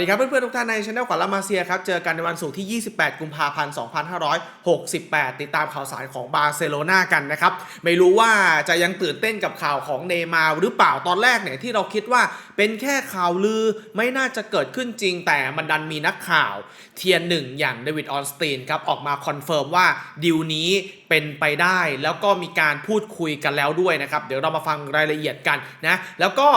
สวัสดีครับเพื่อนๆทุกท่านในช anel ขวัญละมาเซียครับ เจอกันในวันศุกร์ที่ 28 กุมภาพันธ์ 2568 ติดตามข่าวสารของบาร์เซโลนากันนะครับ ไม่รู้ว่าจะยังตื่นเต้นกับข่าวของเนมาร์หรือเปล่าตอนแรกเนี่ยที่เราคิดว่าเป็นแค่ข่าวลือไม่น่าจะเกิดขึ้นจริง แต่มันดันมีนักข่าว เทียนหนึ่งอย่างเดวิดออนสตีนครับออกมาคอนเฟิร์มว่าดีลนี้ เป็นไปได้ แล้วก็มีการพูดคุยกันแล้วด้วยนะครับ เดี๋ยวเรามาฟังรายละเอียดกันนะแล้วก็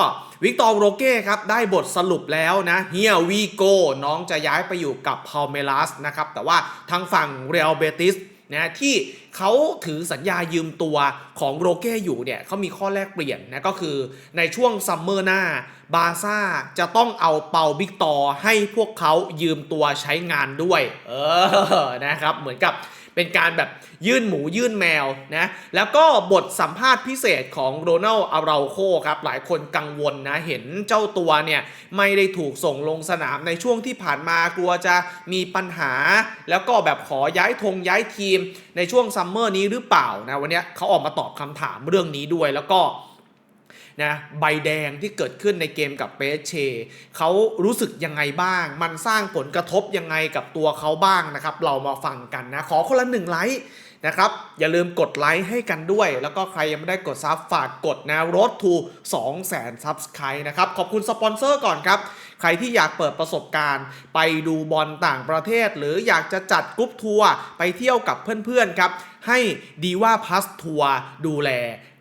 วิกตอร์โรเก้ครับได้บทสรุปแล้วนะเฮียวีโกน้องจะย้ายไปอยู่กับพาเมลัสนะครับแต่ว่าทางฝั่งเรอัลเบติสนะที่เขาถือสัญญายืมตัวของโรเก้อยู่เนี่ยเขามีข้อแลกเปลี่ยนนะก็คือในช่วงซัมเมอร์หน้าบาซ่าจะต้องเอาเปาบิกตอให้พวกเขายืมตัวใช้งานด้วย เออนะครับเหมือนกับ เป็นการแบบยื่นหมูยื่นแมวนะแล้วก็บทสัมภาษณ์พิเศษของโรนัลอาราโคครับหลายคนกังวลนะเห็นเจ้าตัวเนี่ยไม่ได้ถูกส่งลงสนามในช่วงที่ผ่านมากลัวจะมีปัญหา แล้วก็แบบขอย้ายธงย้ายทีมในช่วงซัมเมอร์นี้หรือเปล่านะวันนี้เขาออกมาตอบคำถามเรื่องนี้ด้วยแล้วก็ นะใบแดงที่เกิดขึ้นในเกมกับเปเชเขารู้สึกยังไงบ้าง มันสร้างผลกระทบยังไงกับตัวเขาบ้างนะครับ เรามาฟังกันนะ ขอคนละหนึ่งไลค์นะครับ อย่าลืมกดไลค์ให้กันด้วย แล้วก็ใครยังไม่ได้กดซับฝากกดนะรถทู2 0 0 0 0 0ซับสไครต์นะครับ ขอบคุณสปอนเซอร์ก่อนครับ ใครที่อยากเปิดประสบการณ์ ไปดูบอลต่างประเทศ หรืออยากจะจัดกรุ๊ปทัวร์ไปเที่ยวกับเพื่อนๆครับให้ดีว่าพัสทัวร์ดูแล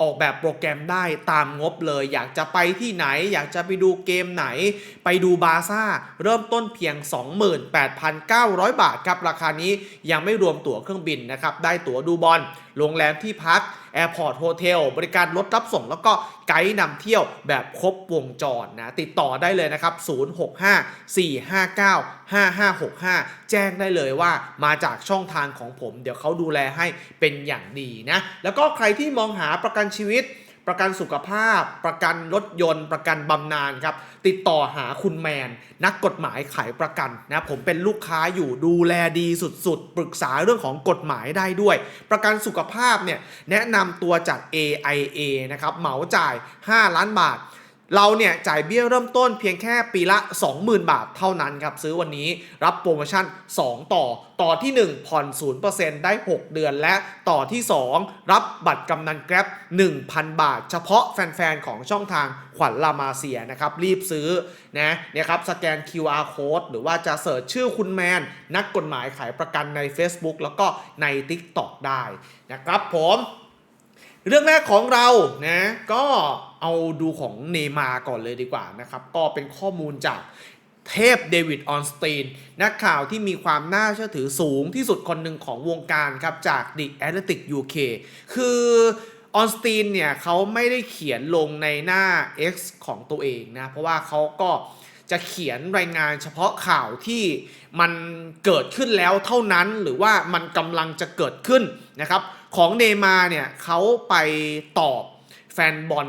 ออกแบบโปรแกรมได้ตามงบเลย อยากจะไปที่ไหน อยากจะไปดูเกมไหน ไปดูบาซ่า เริ่มต้นเพียง 28,900 บาทครับ ราคานี้ยังไม่รวมตั๋วเครื่องบินนะครับ ได้ตั๋วดูบอลโรงแรมที่พัก แอร์พอร์ตโฮเทลบริการรถรับส่ง แล้วก็ไกด์นำเที่ยวแบบครบวงจรนะ ติดต่อได้เลยนะครับ 065-459-5565 แจ้งได้เลยว่ามาจากช่องทางของผม เดี๋ยวเขาดูแลให้เป็นอย่างดีนะ แล้วก็ใครที่มองหาประกันชีวิต ประกันสุขภาพ ประกันรถยนต์ ประกันบำนาญครับ ติดต่อหาคุณแมน นักกฎหมายขายประกันนะผมเป็นลูกค้าอยู่ดูแลดีสุดๆ ปรึกษาเรื่องของกฎหมายได้ด้วย ประกันสุขภาพเนี่ยแนะนำตัวจาก AIA นะครับเหมาจ่าย 5 ล้านบาท เราเนี่ยจ่ายเบี้ยเริ่มต้นเพียงแค่ปีละ 20,000 บาทเท่านั้นครับ ซื้อวันนี้รับโปรโมชั่น 2 ต่อ ต่อที่ 1 ผ่อน 0%ได้ 6 เดือนและต่อที่ 2 รับบัตรกำนันแกร็บ1,000 บาท เฉพาะแฟน ๆ ของช่องทางขวัญลามาเซียนะครับ รีบซื้อนะเนี่ยครับสแกน QR code หรือว่าจะเสิร์ชชื่อคุณแมน นักกฎหมายขายประกันใน Facebook แล้วก็ใน TikTok ได้นะครับผม เรื่องแรกของเรานะก็เอาดูของเนยมาก่อนเลยดีกว่านะครับ ก็เป็นข้อมูลจากเทพเดวิดออนสตีนนักข่าวที่มีความน่าเชื่อถือสูงที่สุดคนหนึ่งของวงการครับ จาก The Athletic UK คือออนสตีนเนี่ยเขาไม่ได้เขียนลงในหน้า X ของตัวเองนะ เพราะว่าเขาก็จะเขียนรายงานเฉพาะข่าวที่มันเกิดขึ้นแล้วเท่านั้นหรือว่ามันกำลังจะเกิดขึ้นนะครับ ของเนมาเนี่ยเขาไปตอบแฟนบอล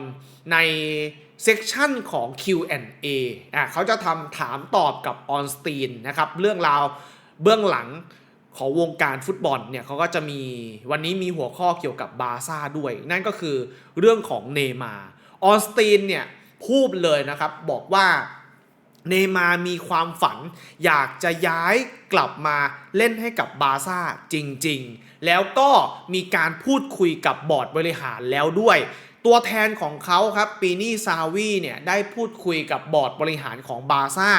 ในเซกชันของ Q&A อะเขาจะทำถามตอบกับออนสตีนนะครับ เรื่องราวเบื้องหลังของวงการฟุตบอลเนี่ยเขาก็จะมีวันนี้มีหัวข้อเกี่ยวกับบาซ่าด้วย นั่นก็คือเรื่องของเนมาออนสตีนเนี่ยพูดเลยนะครับ บอกว่า เนย์มามีความฝัน อยากจะย้ายกลับมาเล่นให้กับบาซ่าจริงๆ แล้วก็มีการพูดคุยกับบอร์ดบริหารแล้วด้วย ตัวแทนของเขาครับปีนี่ซาวีเนี่ยได้พูดคุยกับบอร์ดบริหารของบาซ่า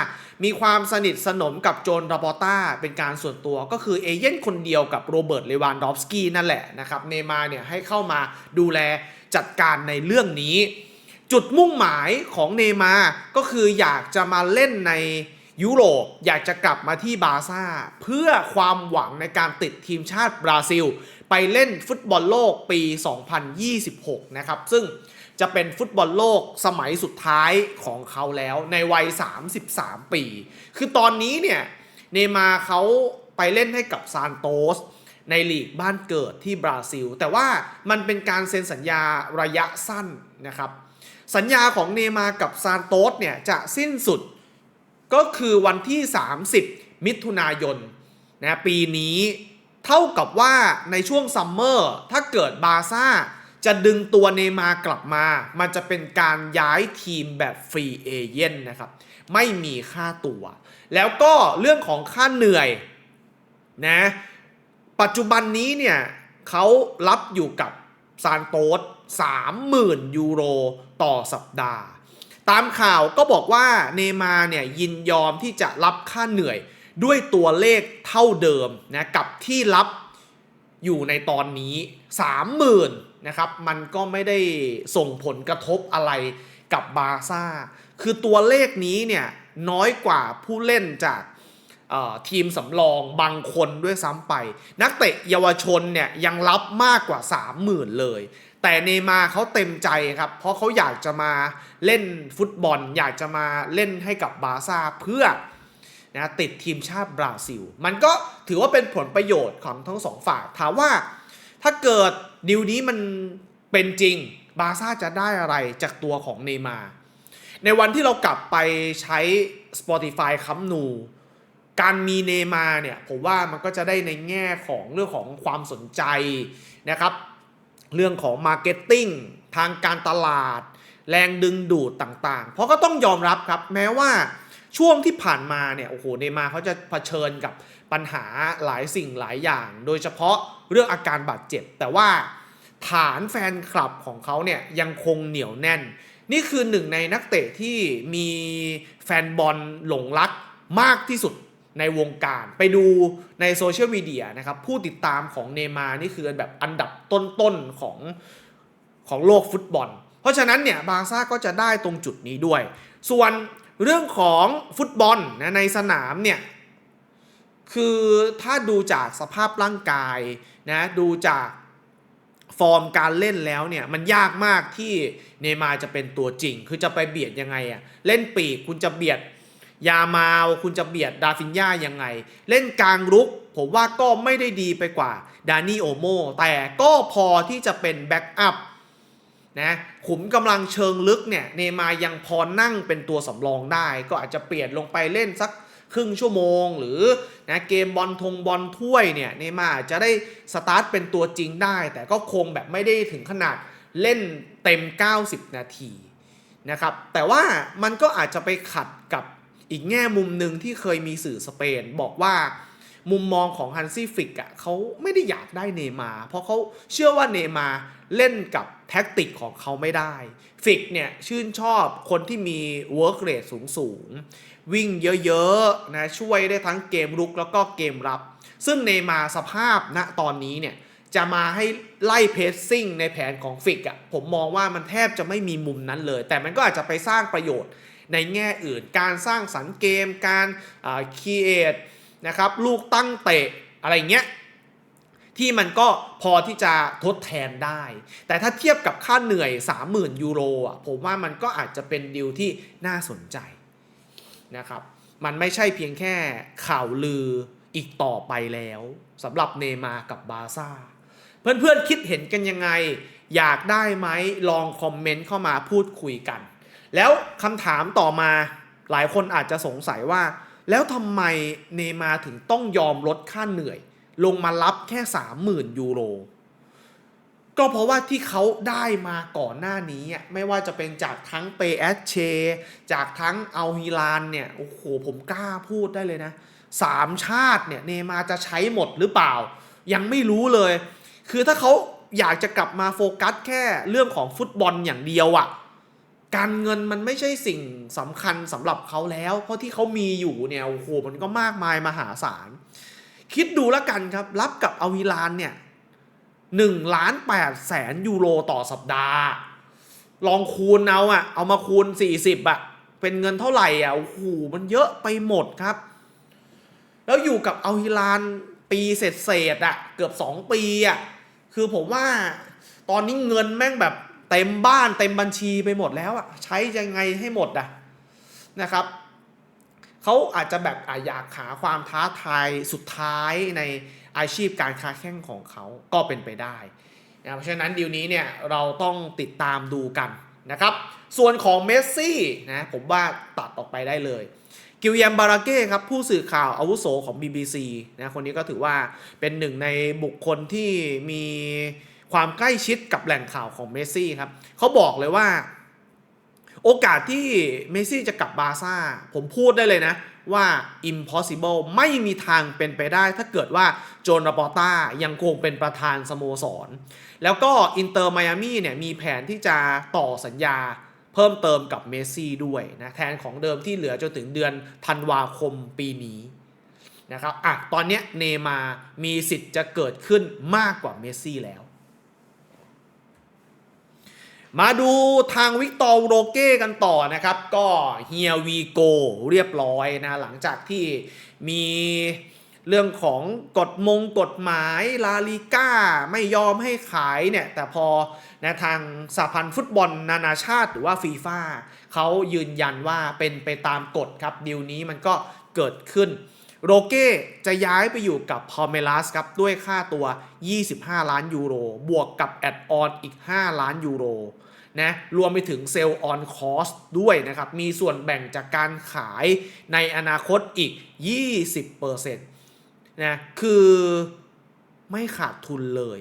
มีความสนิทสนมกับโจนราบอต้าเป็นการส่วนตัวก็คือเอเย่นคนเดียวกับโรเบิร์ตเลวานดอฟสกี้นั่นแหละนะครับเนมาเนี่ยให้เข้ามาดูแลจัดการในเรื่องนี้ จุดมุ่งหมายของเนย์มาก็คืออยากจะมาเล่นในยุโรปอยากจะกลับมาที่บาซ่า เพื่อความหวังในการติดทีมชาติบราซิล ไปเล่นฟุตบอลโลกปี 2026 นะครับ ซึ่งจะเป็นฟุตบอลโลกสมัยสุดท้ายของเขาแล้วในวัย 33 ปี คือตอนนี้เนี่ยเนย์มาเขาไปเล่นให้กับซานโตสในลีกบ้านเกิดที่บราซิล แต่ว่ามันเป็นการเซ็นสัญญาระยะสั้นนะครับ สัญญาของเนย์มาร์กับซานโตสเนี่ยจะสิ้นสุดก็คือวันที่ 30 มิถุนายนนะปีนี้เท่ากับว่าในช่วงซัมเมอร์ถ้าเกิดบาซ่าจะดึงตัวเนย์มาร์กลับมา มันจะเป็นการย้ายทีมแบบฟรีเอเย่นนะครับ ไม่มีค่าตัว แล้วก็เรื่องของค่าเหนื่อยนะปัจจุบันนี้เนี่ยเขารับอยู่กับซานโตส30,000 ยูโร ต่อสัปดาห์ ตามข่าวก็บอกว่าเนมาร์เนี่ยยินยอมที่จะรับค่าเหนื่อยด้วยตัวเลขเท่าเดิมนะกับที่รับอยู่ในตอนนี้ 30,000นะครับมันก็ไม่ได้ส่งผลกระทบอะไรกับบาร์ซ่า คือตัวเลขนี้เนี่ยน้อยกว่าผู้เล่นจากทีมสำรองบางคนด้วยซ้ำไป นักเตะเยาวชนเนี่ยยังรับมากกว่า 30,000 เลย แต่เนมาเขาเต็มใจครับ เพราะเขาอยากจะมาเล่นฟุตบอล อยากจะมาเล่นให้กับบาร์ซ่าเพื่อนะติดทีมชาติบราซิล มันก็ถือว่าเป็นผลประโยชน์ของทั้งสองฝ่ายถามว่าถ้าเกิดดิวนี้มันเป็นจริงบาร์ซ่าจะได้อะไรจากตัวของเนมา ในวันที่เรากลับไปใช้ Spotify คัมนู การมีเนมาเนี่ยผมว่ามันก็จะได้ในแง่ของเรื่องของความสนใจนะครับ เรื่องของมาร์เก็ตติ้งทางการตลาด แรงดึงดูดต่างๆ เพราะก็ต้องยอมรับครับ แม้ว่าช่วงที่ผ่านมาเนี่ยโอ้โหเนมาร์เขาจะเผชิญกับปัญหาหลายสิ่งหลายอย่าง โดยเฉพาะเรื่องอาการบาดเจ็บ แต่ว่าฐานแฟนคลับของเขาเนี่ยยังคงเหนียวแน่น นี่คือหนึ่งในนักเตะที่มีแฟนบอลหลงรักมากที่สุด ในวงการไปดูในโซเชียลมีเดียนะครับ ผู้ติดตามของเนมานี่คือแบบอันดับต้นๆของของโลกฟุตบอล เพราะฉะนั้นเนี่ยบาร์ซ่าก็จะได้ตรงจุดนี้ด้วย ส่วนเรื่องของฟุตบอลนะในสนามเนี่ยคือถ้าดูจากสภาพร่างกายนะดูจากฟอร์มการเล่นแล้วเนี่ยมันยากมากที่เนมาจะเป็นตัวจริง คือจะไปเบียดยังไงอะเล่นปีกคุณจะเบียด ยามาวคุณจะเบียดดาฟินญ่ายังไง เล่นกลางรุก ผมว่าก็ไม่ได้ดีไปกว่าดานี่โอโมแต่ก็พอที่จะเป็นแบ็กอัพนะขุมกำลังเชิงลึกเนี่ยเนมายังพอนั่งเป็นตัวสำรองได้ ก็อาจจะเปลี่ยนลงไปเล่นสักครึ่งชั่วโมง หรือนะเกมบอลทงบอลถ้วยเนี่ยเนมาจะได้สตาร์ทเป็นตัวจริงได้ แต่ก็คงแบบไม่ได้ถึงขนาดเล่นเต็ม 90 นาทีนะครับแต่ว่ามันก็อาจจะไปขัด อีกแง่มุมหนึ่งที่เคยมีสื่อสเปนบอกว่ามุมมองของฮันซี่ฟิกอะเขาไม่ได้อยากได้เนมา เพราะเขาเชื่อว่าเนมาเล่นกับแท็กติกของเขาไม่ได้ ฟิกเนี่ยชื่นชอบคนที่มีเวิร์กเรทสูงๆวิ่งเยอะๆนะช่วยได้ทั้งเกมรุกแล้วก็เกมรับ ซึ่งเนมาสภาพณตอนนี้เนี่ยจะมาให้ไล่เพสซิ่งในแผนของฟิกอะผมมองว่ามันแทบจะไม่มีมุมนั้นเลย แต่มันก็อาจจะไปสร้างประโยชน์ ในแง่อื่น การสร้างสรรค์เกม การคีเอทนะครับลูกตั้งเตะอะไรเงี้ยที่มันก็พอที่จะทดแทนได้ แต่ถ้าเทียบกับค่าเหนื่อย 30,000 ยูโรอะผมว่ามันก็อาจจะเป็นดีลที่น่าสนใจนะครับ มันไม่ใช่เพียงแค่ข่าวลืออีกต่อไปแล้วสำหรับเนมากับบาร์ซ่า เพื่อนๆคิดเห็นกันยังไง อยากได้ไหมลองคอมเมนต์เข้ามาพูดคุยกัน แล้วคำถามต่อมาหลายคนอาจจะสงสัยว่า แล้วทำไมเนมาถึงต้องยอมลดค่าเหนื่อย ลงมารับแค่ 30,000 ยูโร ก็เพราะว่าที่เขาได้มาก่อนหน้านี้ไม่ว่าจะเป็นจากทั้งเปแอชเชจากทั้งอัลฮิลานเนี่ยโอ้โหผมกล้าพูดได้เลยนะสามชาติเนี่ยเนมาจะใช้หมดหรือเปล่า ยังไม่รู้เลย คือถ้าเขาอยากจะกลับมาโฟกัสแค่เรื่องของฟุตบอลอย่างเดียวอะ่ะ การเงินมันไม่ใช่สิ่งสำคัญสำหรับเขาแล้ว เพราะที่เขามีอยู่เนี่ยโอ้โหมันก็มากมายมหาศาล คิดดูแล้วกันครับ รับกับอวิลานเนี่ยหนึ่งล้านแปดแสนยูโรต่อสัปดาห์ ลองคูณเอาอะเอามาคูณสี่สิบอะเป็นเงินเท่าไหร่อะโอ้โหมันเยอะไปหมดครับ แล้วอยู่กับอัลฮิลานปีเศษเศษๆอะเกือบสองปีอะคือผมว่าตอนนี้เงินแม่งแบบ เต็มบ้านเต็มบัญชีไปหมดแล้วอะใช้ยังไงให้หมดอะนะครับเขาอาจจะแบบอยากหาความท้าทายสุดท้ายในอาชีพการค้าแข่งของเขาก็เป็นไปได้นะเพราะฉะนั้นดีลนี้เนี่ยเราต้องติดตามดูกันนะครับ ส่วนของเมสซี่นะผมว่าตัดออกไปได้เลย กิลเยมบาราเก้ครับผู้สื่อข่าวอาวุโสของ BBC นะคนนี้ก็ถือว่าเป็นหนึ่งในบุคคลที่มี ความใกล้ชิดกับแหล่งข่าวของเมสซี่ครับเขาบอกเลยว่า โอกาสที่เมสซี่จะกลับบาร์ซ่า ผมพูดได้เลยนะว่า impossible ไม่มีทางเป็นไปได้ ถ้าเกิดว่าโจนราปอต้ายังคงเป็นประธานสโมสร แล้วก็อินเตอร์ไมอามี่เนี่ยมีแผนที่จะต่อสัญญาเพิ่มเติมกับเมสซี่ด้วยนะแทนของเดิมที่เหลือจนถึงเดือนธันวาคมปีนี้นะครับอะตอนนี้เนมามีสิทธิ์จะเกิดขึ้นมากกว่าเมสซี่แล้ว มาดูทางวิกตอร์โรเก้กันต่อนะครับ ก็เฮียวีโกเรียบร้อยนะ หลังจากที่มีเรื่องของกฎมงกฎหมายลาลิก้าไม่ยอมให้ขายเนี่ย แต่พอนะทางสหพันธ์ฟุตบอลนานาชาติหรือว่าฟีฟ่าเขายืนยันว่าเป็นไปตามกฎครับดีลนี้มันก็เกิดขึ้น โรเก้จะย้ายไปอยู่กับพอเมลัสครับ ด้วยค่าตัว 25 ล้านยูโร บวกกับแอดออนอีก 5 ล้านยูโรนะรวมไปถึงเซลล์ออนคอสด้วยนะครับ มีส่วนแบ่งจากการขายในอนาคตอีก 20%นะคือไม่ขาดทุนเลย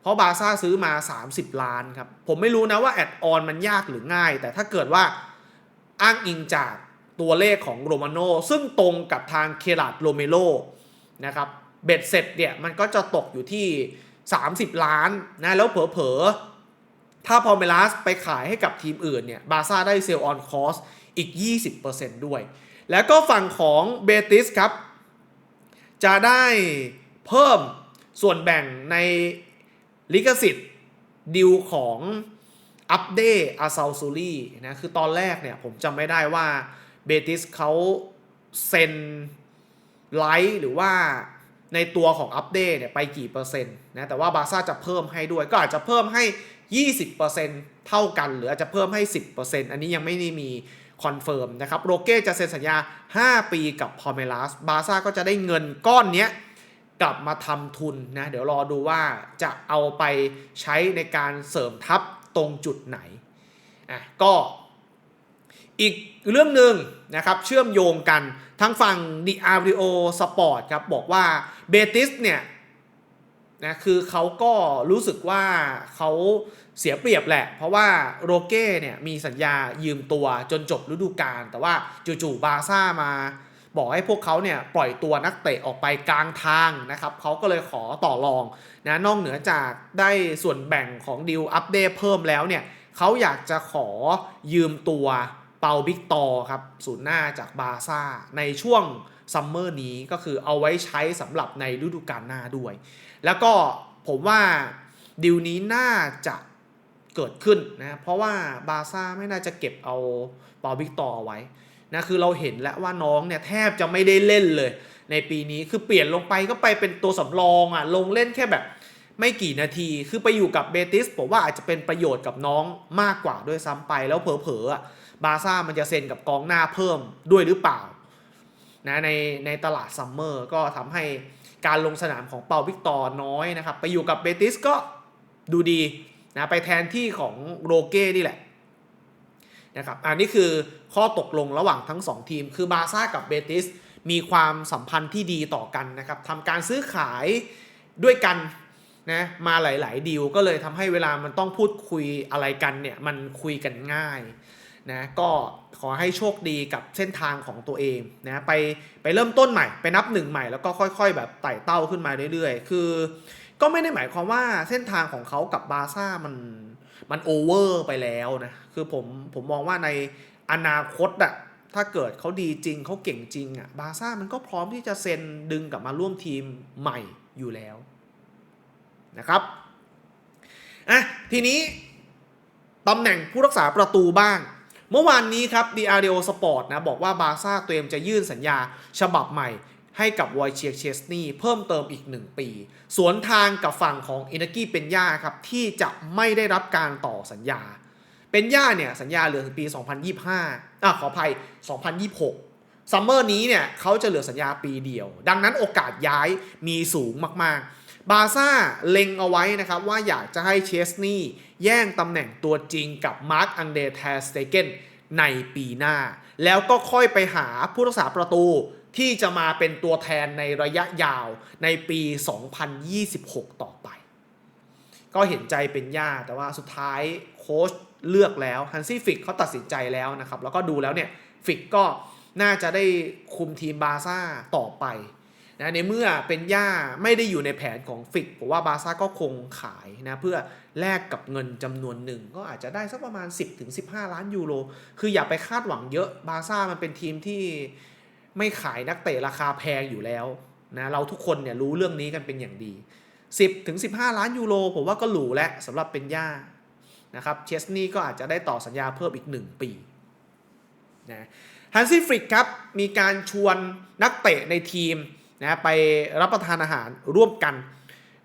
เพราะบาร์ซ่าซื้อมา 30 ล้านครับ ผมไม่รู้นะว่าแอดออนมันยากหรือง่าย แต่ถ้าเกิดว่าอ้างอิงจาก ตัวเลขของโรมาโนซึ่งตรงกับทางเคลาดโรเมโลนะครับเบ็ดเสร็จเนี่ยมันก็จะตกอยู่ที่ 30 ล้านนะแล้วเผลอๆ ถ้าพอเมลัสไปขายให้กับทีมอื่นเนี่ยบาซ่าได้เซลล์ออนคอสอีก 20%ด้วย แล้วก็ฝั่งของเบติสครับ จะได้เพิ่มส่วนแบ่งในลิขสิทธิ์ดิวของอัปเดตอาซาซูรีนะคือตอนแรกเนี่ยผมจำไม่ได้ว่า บติสเขาเซ็นไลท์หรือว่าในตัวของอัปเดตเนี่ยไปกี่เปอร์เซ็นต์นะแต่ว่าบาซ่าจะเพิ่มให้ด้วย ก็อาจจะเพิ่มให้ 20%เท่ากัน หรืออาจจะเพิ่มให้ 10%อันนี้ยังไม่ได้มีคอนเฟิร์มนะครับโรเก้จะเซ็นสัญญา 5 ปีกับพอเมลัสบาซ่าก็จะได้เงินก้อนเนี้ยกลับมาทำทุนนะ เดี๋ยวรอดูว่าจะเอาไปใช้ในการเสริมทัพตรงจุดไหนอะก็ อีกเรื่องหนึ่งนะครับเชื่อมโยงกันทางฝั่งดิอาริโอสปอร์ตครับบอกว่าเบติสเนี่ยนะคือเขาก็รู้สึกว่าเขาเสียเปรียบแหละ เพราะว่าโรเก้เนี่ยมีสัญญายืมตัวจนจบฤดูกาลแต่ว่าจู่ๆบาซ่ามา บอกให้พวกเขาเนี่ยปล่อยตัวนักเตะออกไปกลางทางนะครับเขาก็เลยขอต่อรองนะนอกเหนือจากได้ส่วนแบ่งของดิวอัปเดตเพิ่มแล้วเนี่ยเขาอยากจะขอยืมตัว เปาบิกตอครับศูนย์หน้าจากบาซ่า ในช่วงซัมเมอร์นี้ก็คือเอาไว้ใช้สำหรับในฤดูกาลหน้าด้วย แล้วก็ผมว่าดิวนี้น่าจะเกิดขึ้นนะ เพราะว่าบาซ่าไม่น่าจะเก็บเอาเปาบิกตอไว้นะคือเราเห็นแล้วว่าน้องเนี่ยแทบจะไม่ได้เล่นเลย ในปีนี้คือเปลี่ยนลงไปก็ไปเป็นตัวสำรองอะลงเล่นแค่แบบไม่กี่นาที คือไปอยู่กับเบติสผมว่าอาจจะเป็นประโยชน์กับน้องมากกว่าด้วยซ้ำไปแล้วเผลอๆอะ บาซ่ามันจะเซ็นกับกองหน้าเพิ่มด้วยหรือเปล่านะในในตลาดซัมเมอร์ก็ทำให้การลงสนามของเปาวิกตอร์น้อยนะครับ ไปอยู่กับเบติสก็ดูดีนะไปแทนที่ของโรเก้นี่แหละนะครับอันนี้คือข้อตกลงระหว่างทั้ง 2 ทีม คือบาซ่ากับเบติสมีความสัมพันธ์ที่ดีต่อกันนะครับทำการซื้อขายด้วยกันนะมาหลาย ๆ ดีลก็เลยทำให้เวลามันต้องพูดคุยอะไรกันเนี่ยมันคุยกันง่าย นะก็ขอให้โชคดีกับเส้นทางของตัวเองนะไปไปเริ่มต้นใหม่ไปนับหนึ่งใหม่แล้วก็ค่อยๆ แบบไต่เต้าขึ้นมาเรื่อยๆ คือ ก็ไม่ได้หมายความว่าเส้นทางของเขากับบาซ่ามันมันโอเวอร์ไปแล้วนะคือผมผมมองว่าในอนาคตอะถ้าเกิดเขาดีจริงเขาเก่งจริงอะบาซ่ามันก็พร้อมที่จะเซ็นดึงกลับมาร่วมทีมใหม่อยู่แล้วนะครับอะทีนี้ตำแหน่งผู้รักษาประตูบ้าง เมื่อวานนี้ครับ d r d o Sport นะบอกว่าบาซ่าเตรียมจะยื่นสัญญาฉบับใหม่ให้กับวอยเชียเชสนีเพิ่มเติมอีก 1 ปี สวนทางกับฝั่งของอินากี้เป็นย่าครับ ที่จะไม่ได้รับการต่อสัญญา เป็นย่าเนี่ยสัญญาเหลือถึงปี 2025 อะขออภัย 2026 ซัมเมอร์นี้เนี่ยเขาจะเหลือสัญญาปีเดียว ดังนั้นโอกาสย้ายมีสูงมากๆ บาซ่าเล็งเอาไว้นะครับว่าอยากจะให้เชสนี แย่งตำแหน่งตัวจริงกับมาร์คอังเดรแทสเตเกนในปีหน้า แล้วก็ค่อยไปหาผู้รักษาประตูที่จะมาเป็นตัวแทนในระยะยาวในปี 2026 ต่อไป ก็เห็นใจเป็นย่าแต่ว่าสุดท้ายโค้ชเลือกแล้วฮันซี่ฟิกเขาตัดสินใจแล้วนะครับ แล้วก็ดูแล้วเนี่ย ฟิกก็น่าจะได้คุมทีมบาร์ซ่าต่อไป นะในเมื่อเป็นย่าไม่ได้อยู่ในแผนของฟิกผมว่าบาซ่าก็คงขายนะเพื่อแลกกับเงินจำนวนหนึ่ง ก็อาจจะได้สักประมาณ 10-15 ล้านยูโร คืออย่าไปคาดหวังเยอะบาซ่ามันเป็นทีมที่ไม่ขายนักเตะราคาแพงอยู่แล้วนะเราทุกคนเนี่ยรู้เรื่องนี้กันเป็นอย่างดี 10ถึง15 ล้านยูโรผมว่าก็หรูแล้วสำหรับเป็นย่านะครับเชสนี่ก็อาจจะได้ต่อสัญญาเพิ่มอีก 1 ปีนะฮันซี่ฟริกครับมีการชวนนักเตะในทีม นะไปรับประทานอาหารร่วมกัน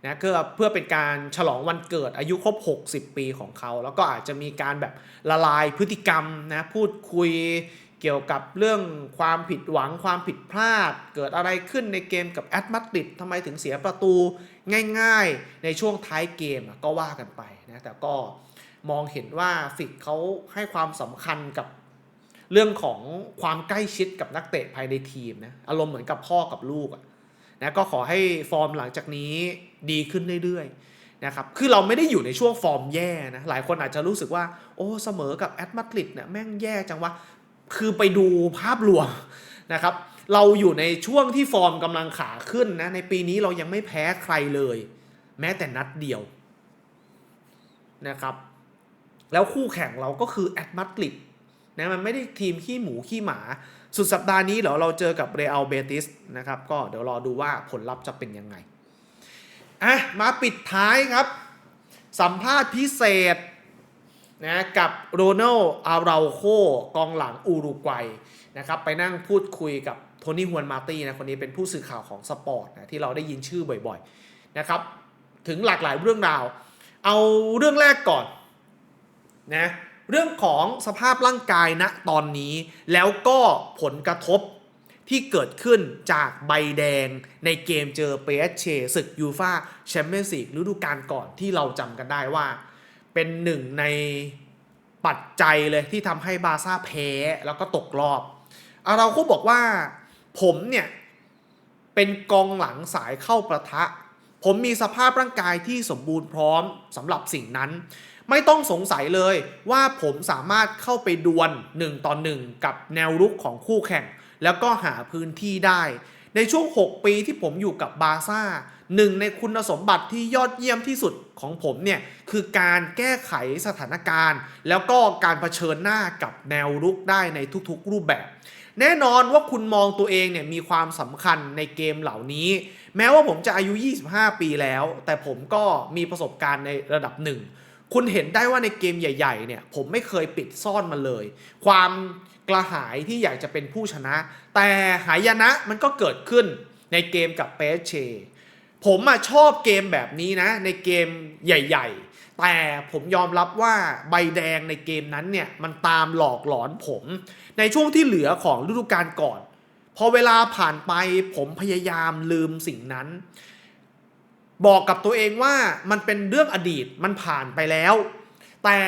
นะเพื่อเพื่อเป็นการฉลองวันเกิดอายุครบ 60 ปีของเขา แล้วก็อาจจะมีการแบบละลายพฤติกรรมนะพูดคุยเกี่ยวกับเรื่องความผิดหวังความผิดพลาด เกิดอะไรขึ้นในเกมกับแอตมาดริดทำไมถึงเสียประตูง่ายๆ ในช่วงท้ายเกมก็ว่ากันไปนะแต่ก็มองเห็นว่าฟิกเขาให้ความสำคัญกับ เรื่องของความใกล้ชิดกับนักเตะภายในทีมนะอารมณ์เหมือนกับพ่อกับลูกอะนะก็ขอให้ฟอร์มหลังจากนี้ดีขึ้นเรื่อยๆนะครับคือเราไม่ได้อยู่ในช่วงฟอร์มแย่นะหลายคนอาจจะรู้สึกว่า โอ้เสมอกับแอตมาดริดเนี่ยแม่งแย่จังวะคือไปดูภาพรวมนะครับเราอยู่ในช่วงที่ฟอร์มกำลังขาขึ้นนะในปีนี้เรายังไม่แพ้ใครเลย แม้แต่นัดเดียวนะครับแล้วคู่แข่งเราก็คือแอตมาดริด นะมันไม่ได้ทีมขี้หมูขี้หมา สุดสัปดาห์นี้เดี๋ยวเราเจอกับเรอัลเบติสนะครับก็เดี๋ยวรอดูว่าผลลัพธ์จะเป็นยังไงอะมาปิดท้ายครับ สัมภาษณ์พิเศษนะกับโรนัลอาราโคกองหลังอูรุกวัยนะครับไปนั่งพูดคุยกับโทนี่ฮวนมาตี้นะคนนี้เป็นผู้สื่อข่าวของสปอร์ตนะที่เราได้ยินชื่อบ่อยๆนะครับถึงหลากหลายเรื่องราว เอาเรื่องแรกก่อนนะ เรื่องของสภาพร่างกายณตอนนี้ แล้วก็ผลกระทบที่เกิดขึ้นจากใบแดงในเกมเจอเปเชศึกยูฟาแชมเปี้ยนส์ลีกฤดูกาลก่อนที่เราจำกันได้ว่า เป็นหนึ่งในปัจจัยเลยที่ทำให้บาซ่าแพ้แล้วก็ตกรอบอาเราก็บอกว่าผมเนี่ยเป็นกองหลังสายเข้าประทะ ผมมีสภาพร่างกายที่สมบูรณ์พร้อมสำหรับสิ่งนั้น ไม่ต้องสงสัยเลยว่าผมสามารถเข้าไปดวล1ต่อ1กับแนวรุกของคู่แข่ง แล้วก็หาพื้นที่ได้ ในช่วง 6 ปีที่ผมอยู่กับบาซ่าหนึ่งในคุณสมบัติที่ยอดเยี่ยมที่สุดของผมเนี่ยคือการแก้ไขสถานการณ์ แล้วก็การเผชิญหน้ากับแนวรุกได้ในทุกๆรูปแบบ แน่นอนว่าคุณมองตัวเองเนี่ยมีความสำคัญในเกมเหล่านี้ แม้ว่าผมจะอายุ 25 ปีแล้ว แต่ผมก็มีประสบการณ์ในระดับหนึ่ง คุณเห็นได้ว่าในเกมใหญ่ ๆ เนี่ย ผมไม่เคยปิดซ่อนมันเลย ความกระหายที่อยากจะเป็นผู้ชนะ แต่หายนะมันก็เกิดขึ้นในเกมกับเปเชผมอะชอบเกมแบบนี้นะ ในเกมใหญ่ ๆ แต่ผมยอมรับว่าใบแดงในเกมนั้นเนี่ย มันตามหลอกหลอนผม ในช่วงที่เหลือของฤดูกาลก่อน พอเวลาผ่านไปผมพยายามลืมสิ่งนั้น บอกกับตัวเองว่ามันเป็นเรื่องอดีตมันผ่านไปแล้ว แต่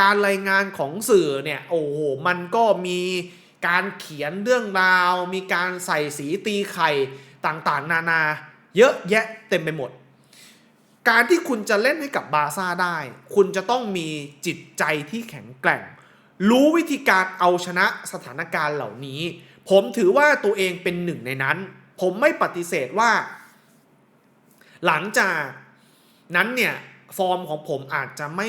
การรายงานของสื่อเนี่ยโอ้โหมันก็มีการเขียนเรื่องราว มีการใส่สีตีไข่ต่างๆ นานา เยอะแยะเต็มไปหมด การที่คุณจะเล่นให้กับบาซ่าได้ คุณจะต้องมีจิตใจที่แข็งแกร่ง รู้วิธีการเอาชนะสถานการณ์เหล่านี้ ผมถือว่าตัวเองเป็นหนึ่งในนั้น ผมไม่ปฏิเสธว่า หลังจากนั้นเนี่ยฟอร์มของผมอาจจะไม่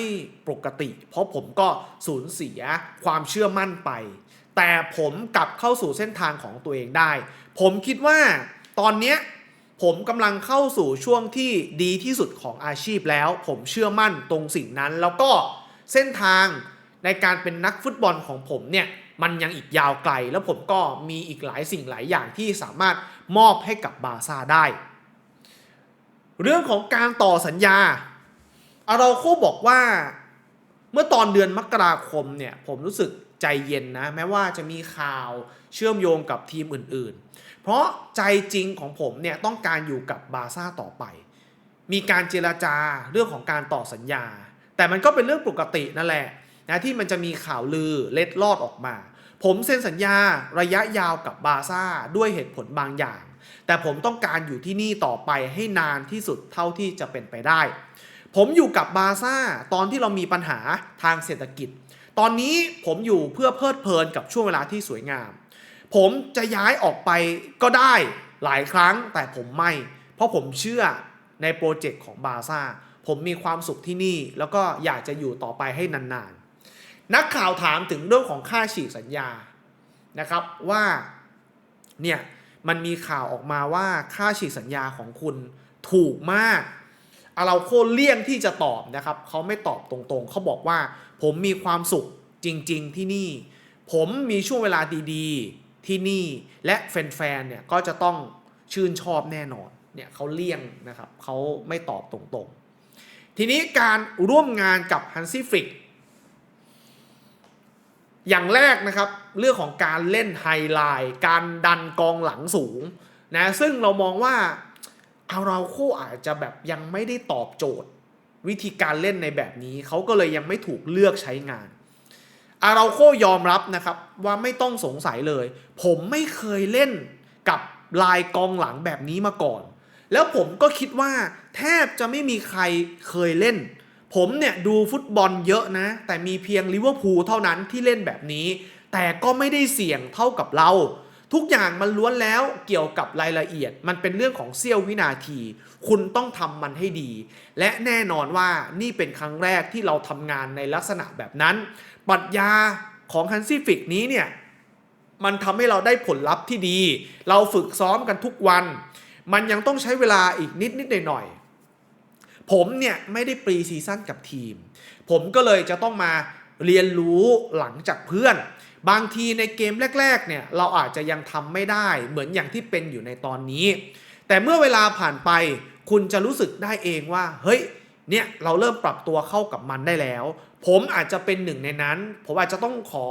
ปกติ เพราะผมก็สูญเสียความเชื่อมั่นไป แต่ผมกลับเข้าสู่เส้นทางของตัวเองได้ ผมคิดว่าตอนเนี้ผมกำลังเข้าสู่ช่วงที่ดีที่สุดของอาชีพแล้ว ผมเชื่อมั่นตรงสิ่งนั้น แล้วก็เส้นทางในการเป็นนักฟุตบอลของผมเนี่ยมันยังอีกยาวไกล แล้วผมก็มีอีกหลายสิ่งหลายอย่างที่สามารถมอบให้กับบาร์ซ่าได้ เรื่องของการต่อสัญญาอาราโคบอกว่าเมื่อตอนเดือนมกราคมเนี่ยผมรู้สึกใจเย็นนะ แม้ว่าจะมีข่าวเชื่อมโยงกับทีมอื่นๆ เพราะใจจริงของผมเนี่ยต้องการอยู่กับบาซ่าต่อไป มีการเจราจาเรื่องของการต่อสัญญา แต่มันก็เป็นเรื่องปกตินั่นแหละนะที่มันจะมีข่าวลือเล็ดลอดออกมา ผมเซ็นสัญญาระยะยาวกับบาซ่าด้วยเหตุผลบางอย่าง แต่ผมต้องการอยู่ที่นี่ต่อไปให้นานที่สุดเท่าที่จะเป็นไปได้ ผมอยู่กับบาซ่าตอนที่เรามีปัญหาทางเศรษฐกิจ ตอนนี้ผมอยู่เพื่อเพลิดเพลินกับช่วงเวลาที่สวยงาม ผมจะย้ายออกไปก็ได้หลายครั้งแต่ผมไม่ เพราะผมเชื่อในโปรเจกต์ของบาซ่าผมมีความสุขที่นี่ แล้วก็อยากจะอยู่ต่อไปให้นานๆ นักข่าวถามถึงเรื่องของค่าฉีกสัญญานะครับว่าเนี่ย มันมีข่าวออกมาว่าค่าฉีกสัญญาของคุณถูกมากอาเราโคเลี่ยงที่จะตอบนะครับเขาไม่ตอบตรงๆ เขาบอกว่า ผมมีความสุขจริงๆที่นี่ ผมมีช่วงเวลาดีๆที่นี่ และแฟนๆเนี่ยก็จะต้องชื่นชอบแน่นอนเนี่ยเขาเลี่ยงนะครับเขาไม่ตอบตรงๆ ทีนี้การร่วมงานกับฮันซี่ฟริก อย่างแรกนะครับเรื่องของการเล่นไฮไลท์การดันกองหลังสูงนะซึ่งเรามองว่าอาราโคอาจจะแบบยังไม่ได้ตอบโจทย์ วิธีการเล่นในแบบนี้ เขาก็เลยยังไม่ถูกเลือกใช้งาน อาราโคยอมรับนะครับว่าไม่ต้องสงสัยเลย ผมไม่เคยเล่นกับลายกองหลังแบบนี้มาก่อน แล้วผมก็คิดว่าแทบจะไม่มีใครเคยเล่น ผมเนี่ยดูฟุตบอลเยอะนะ แต่มีเพียงลิเวอร์พูลเท่านั้นที่เล่นแบบนี้ แต่ก็ไม่ได้เสี่ยงเท่ากับเรา ทุกอย่างมันล้วนแล้วเกี่ยวกับรายละเอียด มันเป็นเรื่องของเสี้ยววินาที คุณต้องทำมันให้ดี และแน่นอนว่านี่เป็นครั้งแรกที่เราทำงานในลักษณะแบบนั้นปรัชญาของฮันซี่ฟิกนี้เนี่ยมันทำให้เราได้ผลลัพธ์ที่ดี เราฝึกซ้อมกันทุกวัน มันยังต้องใช้เวลาอีกนิดนิดหน่อยหน่อย ผมเนี่ยไม่ได้ปรีซีซั่นกับทีม ผมก็เลยจะต้องมาเรียนรู้หลังจากเพื่อน บางทีในเกมแรก ๆ เนี่ย เราอาจจะยังทำไม่ได้เหมือนอย่างที่เป็นอยู่ในตอนนี้ แต่เมื่อเวลาผ่านไป คุณจะรู้สึกได้เองว่า เฮ้ย เนี่ยเราเริ่มปรับตัวเข้ากับมันได้แล้ว ผมอาจจะเป็นหนึ่งในนั้น ผมอาจจะต้องขอ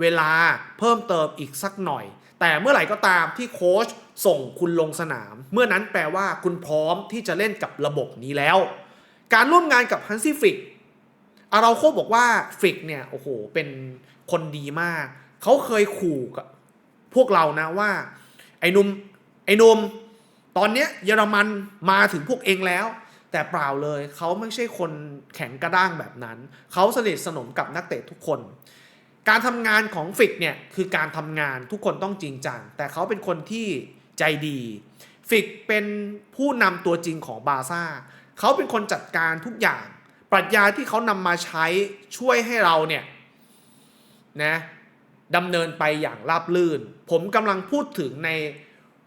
เวลาเพิ่มเติมอีกสักหน่อย แต่เมื่อไหร่ก็ตามที่โค้ช ส่งคุณลงสนาม เมื่อนั้นแปลว่าคุณพร้อมที่จะเล่นกับระบบนี้แล้ว การร่วมงานกับฮันซี่ฟิกอาราโคบอกว่าฟิกเนี่ยโอ้โหเป็นคนดีมาก เขาเคยขู่กับพวกเรานะว่า ไอ้นุ่มไอ้นุ่มตอนเนี้ยเยอรมันมาถึงพวกเองแล้ว แต่เปล่าเลยเขาไม่ใช่คนแข็งกระด้างแบบนั้น เขาสนิทสนมกับนักเตะทุกคน การทำงานของฟิกเนี่ยคือการทำงานทุกคนต้องจริงจังแต่เขาเป็นคนที่ ใจดีฟิกเป็นผู้นำตัวจริงของบาร์ซ่าเขาเป็นคนจัดการทุกอย่าง ปรัชญาที่เขานำมาใช้ช่วยให้เราเนี่ยนะดำเนินไปอย่างราบลื่น ผมกำลังพูดถึงใน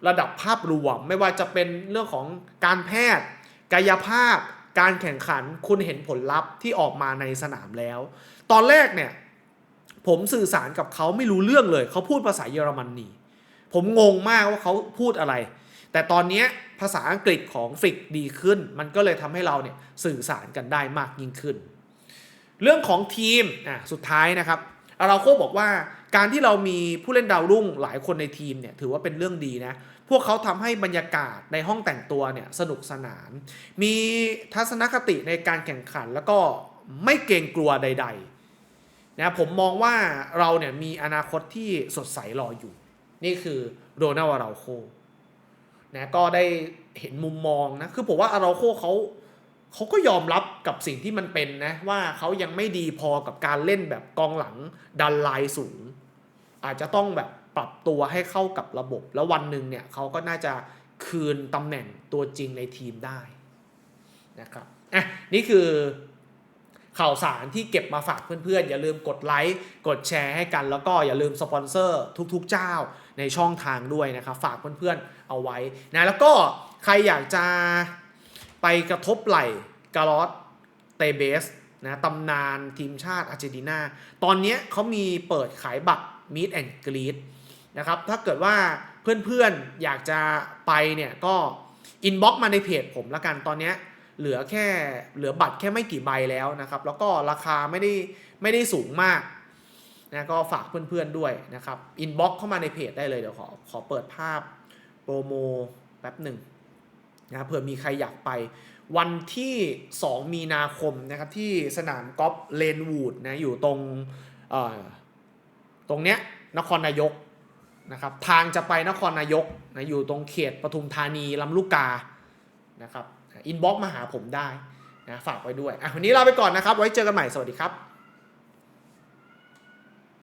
ระดับภาพรวม ไม่ว่าจะเป็นเรื่องของการแพทย์ กายภาพ การแข่งขันคุณเห็นผลลัพธ์ที่ออกมาในสนามแล้ว ตอนแรกเนี่ยผมสื่อสารกับเขาไม่รู้เรื่องเลย เขาพูดภาษาเยอรมนี ผมงงมากว่าเขาพูดอะไร แต่ตอนนี้ภาษาอังกฤษของฟิกดีขึ้น มันก็เลยทำให้เราเนี่ยสื่อสารกันได้มากยิ่งขึ้น เรื่องของทีมอะสุดท้ายนะครับอาราโคบอกว่าการที่เรามีผู้เล่นดาวรุ่งหลายคนในทีมเนี่ยถือว่าเป็นเรื่องดีนะ พวกเขาทำให้บรรยากาศในห้องแต่งตัวเนี่ยสนุกสนาน มีทัศนคติในการแข่งขันแล้วก็ไม่เกรงกลัวใดๆนะผมมองว่าเราเนี่ยมีอนาคตที่สดใสรออยู่ นี่คือโรนัลอาราโคนะก็ได้เห็นมุมมองนะ คือผมว่าอาราโคเขาเขาก็ยอมรับกับสิ่งที่มันเป็นนะ ว่าเขายังไม่ดีพอกับการเล่นแบบกองหลังดันลน์สูง อาจจะต้องแบบปรับตัวให้เข้ากับระบบ แล้ววันหนึ่งเนี่ยเขาก็น่าจะคืนตำแหน่งตัวจริงในทีมได้นะครับอะนี่คือ ข่าวสารที่เก็บมาฝากเพื่อนๆ อย่าลืมกดไลค์กดแชร์ให้กัน แล้วก็อย่าลืมสปอนเซอร์ทุกๆเจ้าในช่องทางด้วยนะครับ ฝากเพื่อนๆเอาไว้นะแล้วก็ใครอยากจะไปกระทบไหล่กาลอสเตเบสนะตำนานทีมชาติอาร์เจนตินา ตอนนี้เขามีเปิดขายบัตรมีดแอนด์กรีดนะครับถ้าเกิดว่าเพื่อนๆ อยากจะไปเนี่ยก็อินบ็อกมาในเพจผมละกันตอนนี้ เหลือแค่เหลือบัตรแค่ไม่กี่ใบแล้วนะครับ แล้วก็ราคาไม่ได้ไม่ได้สูงมากนะก็ฝากเพื่อนๆด้วยนะครับอินบ็อกเข้ามาในเพจได้เลยเดี๋ยวขอขอเปิดภาพโปรโมแป๊บหนึ่งนะเผื่อมีใครอยากไป วันที่ 2 มีนาคมนะครับที่สนามกอล์ฟเลนวูดนะอยู่ตรงตรงเนี้ยนครนายกนะครับทางจะไปนครนายกนะอยู่ตรงเขตปทุมธานีลำลูกกานะครับ อินบ็อกมาหาผมได้นะฝากไว้ด้วยอะวันนี้ลาไปก่อนนะครับ ไว้เจอกันใหม่สวัสดีครับ